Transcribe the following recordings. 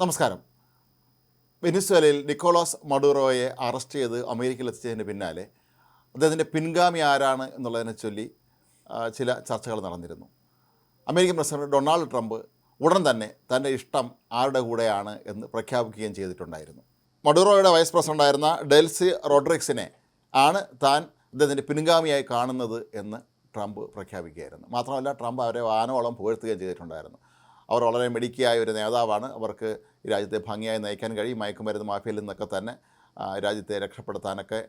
നമസ്കാരം. വെനിസ്വേലയിൽ Nicholas മഡൂറോയെ arrest ചെയ്ത് അമേരിക്കയിൽ എത്തിച്ചതിന് പിന്നാലെ അദ്ദേഹത്തിന്റെ പിൻഗാമി ആരാണ് എന്നുള്ളതിനെ ചൊല്ലി ചില ചർച്ചകൾ നടന്നിരുന്നു. അമേരിക്കൻ പ്രസിഡന്റ് ഡൊണാൾഡ് ട്രംപ് ഉടൻ തന്നെ തന്റെ ഇഷ്ടം ആരുടെ കൂടെയാണ് എന്ന് പ്രഖ്യാപിക്കുകയും ചെയ്തിട്ടുണ്ടായിരുന്നു. മഡൂറോയുടെ വൈസ് പ്രസിഡന്റായിരുന്ന ഡെൽസി റോഡ്രിക്സിനെ ആണ് താൻ അദ്ദേഹത്തിന്റെ പിൻഗാമിയായി കാണുന്നത് എന്ന് ട്രംപ് പ്രഖ്യാപിക്കുകയായിരുന്നു. മാത്രമല്ല ട്രംപ് അവരെ വാനോളം പുകഴ്ത്തുകയും ചെയ്തിട്ടുണ്ടായിരുന്നു. അവർ വളരെ മിടുക്കിയായ ഒരു നേതാവാണ്. അവർക്ക് രാജ്യത്തെ ഭംഗിയായി നയിക്കാൻ കഴിയും. മയക്കുമരുന്ന് മാഫിയയിൽ നിന്നൊക്കെ തന്നെ രാജ്യത്തെ രക്ഷപ്പെടുത്താനൊക്കെ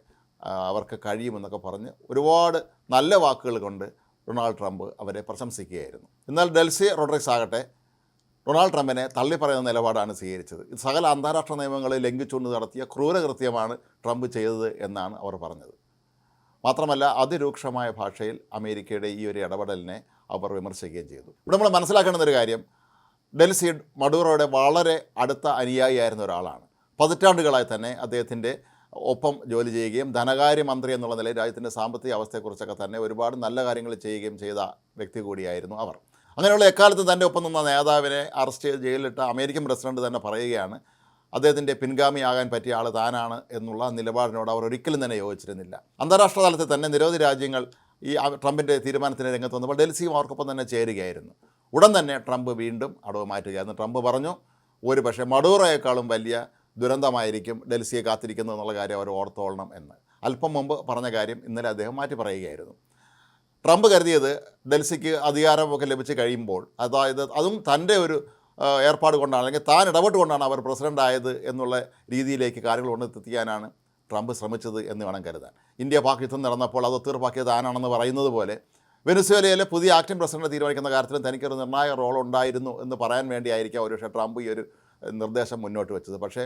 അവർക്ക് കഴിയുമെന്നൊക്കെ പറഞ്ഞ് ഒരുപാട് നല്ല വാക്കുകൾ കൊണ്ട് ഡൊണാൾഡ് ട്രംപ് അവരെ പ്രശംസിക്കുകയായിരുന്നു. എന്നാൽ ഡെൽസി റോഡ്രിക്സ് ആകട്ടെ ഡൊണാൾഡ് ട്രംപിനെ തള്ളിപ്പറയുന്ന നിലപാടാണ് സ്വീകരിച്ചത്. സകല അന്താരാഷ്ട്ര നിയമങ്ങളെ ലംഘിച്ചുകൊണ്ട് നടത്തിയ ക്രൂരകൃത്യമാണ് ട്രംപ് ചെയ്തത് എന്നാണ് അവർ പറഞ്ഞത്. മാത്രമല്ല അതിരൂക്ഷമായ ഭാഷയിൽ അമേരിക്കയുടെ ഈ ഒരു ഇടപെടലിനെ അവർ വിമർശിക്കുകയും ചെയ്തു. ഇവിടെ നമ്മൾ മനസ്സിലാക്കേണ്ടുന്ന ഒരു കാര്യം ഡെൽസി മഡൂറോയുടെ വളരെ അടുത്ത അനുയായിയായിരുന്ന ഒരാളാണ്. പതിറ്റാണ്ടുകളായി തന്നെ അദ്ദേഹത്തിന്റെ ഒപ്പം ജോലി ചെയ്യുകയും ധനകാര്യമന്ത്രി എന്നുള്ള നിലയിൽ രാജ്യത്തിന്റെ സാമ്പത്തിക അവസ്ഥയെക്കുറിച്ചൊക്കെ തന്നെ ഒരുപാട് നല്ല കാര്യങ്ങൾ ചെയ്യുകയും ചെയ്ത വ്യക്തി കൂടിയായിരുന്നു അവർ. അങ്ങനെയുള്ള എക്കാലത്ത് തന്റെ ഒപ്പം നിന്ന നേതാവിനെ അറസ്റ്റ് ചെയ്ത് ജയിലിലിട്ട അമേരിക്കൻ പ്രസിഡന്റ് തന്നെ പറയുകയാണ് അദ്ദേഹത്തിന്റെ പിൻഗാമിയാകാൻ പറ്റിയ ആൾ താനാണ് എന്നുള്ള നിലപാടിനോട് അവർ ഒരിക്കലും തന്നെ യോജിച്ചിരുന്നില്ല. അന്താരാഷ്ട്ര തലത്തിൽ തന്നെ നിരവധി രാജ്യങ്ങൾ ഈ ട്രംപിന്റെ തീരുമാനത്തിന് രംഗത്ത് വന്നപ്പോൾ ഡൽഹിയും അവർക്കൊപ്പം തന്നെ ചേരുകയായിരുന്നു. ഉടൻ തന്നെ ട്രംപ് വീണ്ടും അടവ് മാറ്റുകയായിരുന്നു. ട്രംപ് പറഞ്ഞു ഒരു പക്ഷേ മഡൂറയേക്കാളും വലിയ ദുരന്തമായിരിക്കും ഡൽഹിയെ കാത്തിരിക്കുന്നത് എന്നുള്ള കാര്യം അവർ ഓർത്തോളണം എന്ന്. അല്പം മുമ്പ് പറഞ്ഞ കാര്യം ഇന്നലെ അദ്ദേഹം മാറ്റി പറയുകയായിരുന്നു. ട്രംപ് കരുതിയത് ഡൽഹിക്ക് അധികാരമൊക്കെ ലഭിച്ചു കഴിയുമ്പോൾ അതായത് അതും തന്റെ ഒരു ഏർപ്പാട് കൊണ്ടാണ് അല്ലെങ്കിൽ താൻ ഇടപെട്ടുകൊണ്ടാണ് അവർ പ്രസിഡന്റ് ആയത് എന്നുള്ള രീതിയിലേക്ക് കാര്യങ്ങൾ കൊണ്ടെത്തിക്കാനാണ് ട്രംപ് ശ്രമിച്ചത് എന്ന് വേണം കരുതാൻ. ഇന്ത്യ പാക് യുദ്ധം നടന്നപ്പോൾ അത് തീർപ്പാക്കിയത് താനാണെന്ന് പറയുന്നത് പോലെ വെനിസ്വേലയിലെ പുതിയ ആക്ടിംഗ് പ്രസിഡന്റ് തീരുമാനിക്കുന്ന കാര്യത്തിൽ തനിക്കൊരു നിർണായക റോൾ ഉണ്ടായിരുന്നു എന്ന് പറയാൻ വേണ്ടിയായിരിക്കാം ഒരുപക്ഷെ ട്രംപ് ഈ ഒരു നിർദ്ദേശം മുന്നോട്ട് വെച്ചത്. പക്ഷേ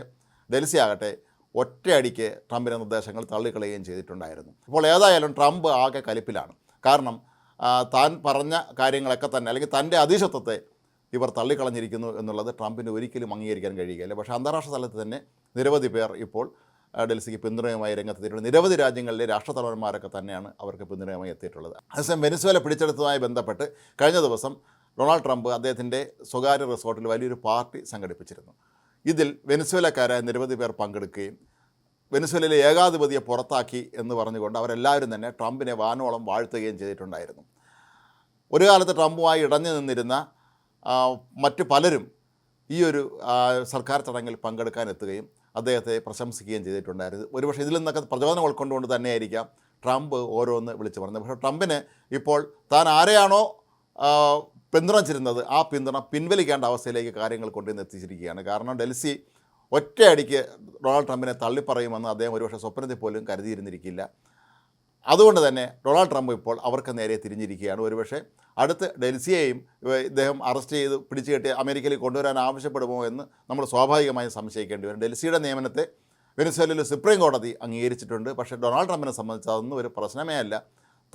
ഡെൽസി ആകട്ടെ ഒറ്റയടിക്ക് ട്രംപിന്റെ നിർദ്ദേശങ്ങൾ തള്ളിക്കളയുകയും ചെയ്തിട്ടുണ്ടായിരുന്നു. ഇപ്പോൾ ഏതായാലും ട്രംപ് ആകെ കലിപ്പിലാണ്. കാരണം താൻ പറഞ്ഞ കാര്യങ്ങളൊക്കെ തന്നെ അല്ലെങ്കിൽ തന്റെ അതിശത്വത്തെ ഇവർ തള്ളിക്കളഞ്ഞിരിക്കുന്നു എന്നുള്ളത് ട്രംപിന് ഒരിക്കലും അംഗീകരിക്കാൻ കഴിയുകയില്ല. പക്ഷേ അന്താരാഷ്ട്ര തലത്തിൽ തന്നെ നിരവധി പേർ ഇപ്പോൾ ആ, ഡൽസിക്ക് പിന്തുണയുമായി രംഗത്തെത്തിയിട്ടുണ്ട് നിരവധി രാജ്യങ്ങളിലെ രാഷ്ട്രത്തലവന്മാരൊക്കെ തന്നെയാണ് അവർക്ക് പിന്തുണയുമായി എത്തിയിട്ടുള്ളത്. അതേസമയം വെനിസ്വേല പിടിച്ചെടുത്തതുമായി ബന്ധപ്പെട്ട് കഴിഞ്ഞ ദിവസം ഡൊണാൾഡ് ട്രംപ് അദ്ദേഹത്തിന്റെ സ്വകാര്യ റിസോർട്ടിൽ വലിയൊരു പാർട്ടി സംഘടിപ്പിച്ചിരുന്നു. ഇതിൽ വെനിസ്വേലക്കാരായ നിരവധി പേർ പങ്കെടുക്കുകയും വെനിസ്വേലയിലെ ഏകാധിപതിയെ പുറത്താക്കി എന്ന് പറഞ്ഞുകൊണ്ട് അവരെല്ലാവരും തന്നെ ട്രംപിനെ വാനോളം വാഴ്ത്തുകയും ചെയ്തിട്ടുണ്ടായിരുന്നു. ഒരു കാലത്ത് ട്രംപുമായി ഇടഞ്ഞു നിന്നിരുന്ന മറ്റു പലരും ഈ ഒരു സർക്കാർ ചടങ്ങിൽ പങ്കെടുക്കാൻ എത്തുകയും അദ്ദേഹത്തെ പ്രശംസിക്കുകയും ചെയ്തിട്ടുണ്ടായിരുന്നു. ഒരുപക്ഷെ ഇതിൽ നിന്നൊക്കെ പ്രചോദനം ഉൾക്കൊണ്ടുകൊണ്ട് തന്നെയായിരിക്കാം ട്രംപ് ഓരോന്ന് വിളിച്ചു പറഞ്ഞത്. പക്ഷേ ട്രംപിന് ഇപ്പോൾ താൻ ആരെയാണോ പിന്തുണച്ചിരുന്നത് ആ പിന്തുണ പിൻവലിക്കേണ്ട അവസ്ഥയിലേക്ക് കാര്യങ്ങൾ കൊണ്ടുവന്ന് എത്തിച്ചിരിക്കുകയാണ്. കാരണം ഡൽഹി ഒറ്റയടിക്ക് ഡൊണാൾഡ് ട്രംപിനെ തള്ളിപ്പറയുമെന്ന് അദ്ദേഹം ഒരുപക്ഷെ സ്വപ്നത്തിൽ പോലും കരുതിയിരുന്നിരിക്കില്ല. അതുകൊണ്ട് തന്നെ ഡൊണാൾഡ് ട്രംപ് ഇപ്പോൾ അവർക്ക് നേരെ തിരിഞ്ഞിരിക്കുകയാണ്. ഒരുപക്ഷെ അടുത്ത് ഡെൽസിയെയും ഇദ്ദേഹം അറസ്റ്റ് ചെയ്ത് പിടിച്ചു കെട്ടി അമേരിക്കയിൽ കൊണ്ടുവരാൻ ആവശ്യപ്പെടുമോ എന്ന് നമ്മൾ സ്വാഭാവികമായും സംശയിക്കേണ്ടി വരും. ഡെൽസിയുടെ നിയമനത്തെ വെനിസ്വേലയിൽ സുപ്രീം കോടതി അംഗീകരിച്ചിട്ടുണ്ട്. പക്ഷേ ഡൊണാൾഡ് ട്രംപിനെ സംബന്ധിച്ച് അതൊന്നും ഒരു പ്രശ്നമേ അല്ല.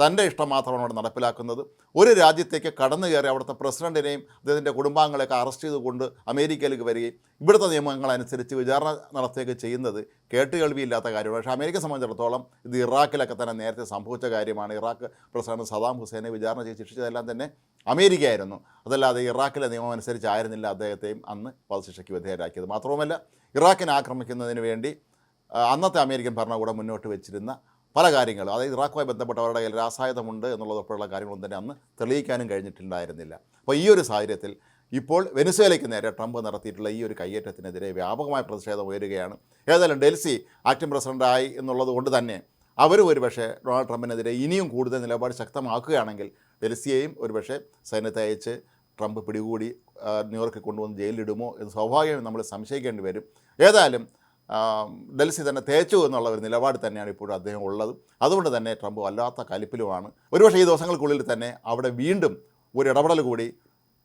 തന്റെ ഇഷ്ടം മാത്രമാണ് അവിടെ നടപ്പിലാക്കുന്നത്. ഒരു രാജ്യത്തേക്ക് കടന്നു കയറി അവിടുത്തെ പ്രസിഡന്റിനെയും അദ്ദേഹത്തിന്റെ കുടുംബാംഗങ്ങളെയൊക്കെ അറസ്റ്റ് ചെയ്തുകൊണ്ട് അമേരിക്കയിലേക്ക് വരികയും ഇവിടുത്തെ നിയമങ്ങളനുസരിച്ച് വിചാരണ നടത്തുകയൊക്കെ ചെയ്യുന്നത് കേട്ടുകേൾവിയില്ലാത്ത കാര്യമാണ്. പക്ഷേ അമേരിക്കയെ സംബന്ധിച്ചിടത്തോളം ഇത് ഇറാഖിലൊക്കെ തന്നെ നേരത്തെ സംഭവിച്ച കാര്യമാണ്. ഇറാഖ് പ്രസിഡന്റ് സദാം ഹുസൈനെ വിചാരണ ചെയ്ത് ശിക്ഷിച്ചതെല്ലാം തന്നെ അമേരിക്കയായിരുന്നു. അതല്ലാതെ ഇറാഖിലെ നിയമം അനുസരിച്ചായിരുന്നില്ല അദ്ദേഹത്തെയും അന്ന് വധശിക്ഷയ്ക്ക് വിധേയരാക്കിയത്. മാത്രവുമല്ല ഇറാഖിനെ ആക്രമിക്കുന്നതിന് വേണ്ടി അന്നത്തെ അമേരിക്കൻ ഭരണകൂടം മുന്നോട്ട് വെച്ചിരുന്ന പല കാര്യങ്ങളും. അതായത് ഇറാഖുമായി ബന്ധപ്പെട്ട് അവരുടെ കയ്യിൽ രാസായുധമുണ്ട് എന്നുള്ളതുൾപ്പെടെയുള്ള കാര്യങ്ങളൊന്നും തന്നെ അന്ന് തെളിയിക്കാനും കഴിഞ്ഞിട്ടുണ്ടായിരുന്നില്ല. അപ്പോൾ ഈ ഒരു സാഹചര്യത്തിൽ ഇപ്പോൾ വെനിസ്വേലയ്ക്ക് നേരെ ട്രംപ് നടത്തിയിട്ടുള്ള ഈ ഒരു കയ്യേറ്റത്തിനെതിരെ വ്യാപകമായ പ്രതിഷേധം ഉയരുകയാണ്. ഏതായാലും ഡെൽസി ആക്ടിംഗ് പ്രസിഡന്റായി എന്നുള്ളത് കൊണ്ട് തന്നെ അവരും ഒരുപക്ഷെ ഡൊണാൾഡ് ട്രംപിനെതിരെ ഇനിയും കൂടുതൽ നിലപാട് ശക്തമാക്കുകയാണെങ്കിൽ ഡെൽസിയെയും ഒരുപക്ഷെ സൈന്യത്തെ അയച്ച് ട്രംപ് പിടികൂടി ന്യൂയോർക്കിൽ കൊണ്ടുവന്ന് ജയിലിലിടുമോ എന്ന് സ്വാഭാവികമായും നമ്മൾ സംശയിക്കേണ്ടി വരും. ഏതായാലും ആ, ഡൽസി തന്നെ തേച്ചു എന്നുള്ള ഒരു നിലപാട് തന്നെയാണ് ഇപ്പോഴും അദ്ദേഹം ഉള്ളത്. അതുകൊണ്ട് തന്നെ ട്രംപ് വല്ലാത്ത കലിപ്പിലുമാണ്. ഒരുപക്ഷെ ഈ ദിവസങ്ങൾക്കുള്ളിൽ തന്നെ അവിടെ വീണ്ടും ഒരു ഇടപെടൽ കൂടി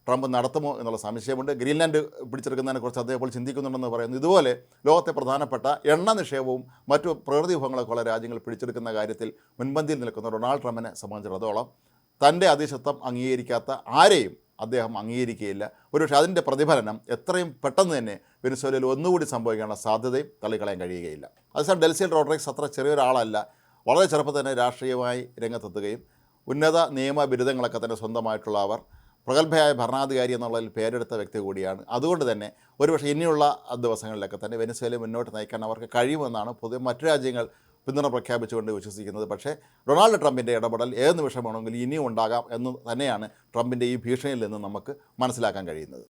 ട്രംപ് നടത്തുമോ എന്നുള്ള സംശയമുണ്ട്. ഗ്രീൻലാൻഡ് പിടിച്ചെടുക്കുന്നതിനെ കുറിച്ച് അദ്ദേഹം ഇപ്പോൾ ചിന്തിക്കുന്നുണ്ടെന്ന് പറയുന്നു. ഇതുപോലെ ലോകത്തെ പ്രധാനപ്പെട്ട എണ്ണ നിക്ഷേപവും മറ്റു പ്രകൃതി വിഭവങ്ങളൊക്കെ ഉള്ള രാജ്യങ്ങൾ പിടിച്ചെടുക്കുന്ന കാര്യത്തിൽ മുൻപന്തിയിൽ നിൽക്കുന്ന ഡൊണാൾഡ് ട്രംപിനെ സംബന്ധിച്ചിടത്തോളം തന്റെ അതിശത്വം അംഗീകരിക്കാത്ത ആരെയും അദ്ദേഹം അംഗീകരിക്കുകയില്ല. ഒരുപക്ഷെ അതിന്റെ പ്രതിഫലനം എത്രയും പെട്ടെന്ന് തന്നെ വെനിസ്വേലയിൽ ഒന്നുകൂടി സംഭവിക്കാനുള്ള സാധ്യതയും തള്ളിക്കളയാൻ കഴിയുകയില്ല. അതേസമയം ഡെൽസിയൽ റോഡ്രിക്സ് അത്ര ചെറിയൊരാളല്ല. വളരെ ചെറുപ്പത്തിൽ തന്നെ രാഷ്ട്രീയമായി രംഗത്തെത്തുകയും ഉന്നത നിയമ ബിരുദങ്ങളൊക്കെ തന്നെ സ്വന്തമായിട്ടുള്ള അവർ പ്രഗത്ഭയായ ഭരണാധികാരി എന്നുള്ളതിൽ പേരെടുത്ത വ്യക്തി കൂടിയാണ്. അതുകൊണ്ട് തന്നെ ഒരുപക്ഷെ ഇനിയുള്ള ദിവസങ്ങളിലൊക്കെ തന്നെ വെനസ്വേലയെ മുന്നോട്ട് നയിക്കാൻ അവർക്ക് കഴിയുമെന്നാണ് പൊതുവെ മറ്റു രാജ്യങ്ങൾ പിന്തുണ പ്രഖ്യാപിച്ചുകൊണ്ട് വിശ്വസിക്കുന്നത്. പക്ഷേ ഡൊണാൾഡ് ട്രംപിന്റെ ഇടപെടൽ ഏത് നിമിഷം വേണമെങ്കിലും ഇനിയും ഉണ്ടാകാം എന്ന് തന്നെയാണ് ട്രംപിന്റെ ഈ ഭീഷണിയിൽ നിന്ന് നമുക്ക് മനസ്സിലാക്കാൻ കഴിയുന്നത്.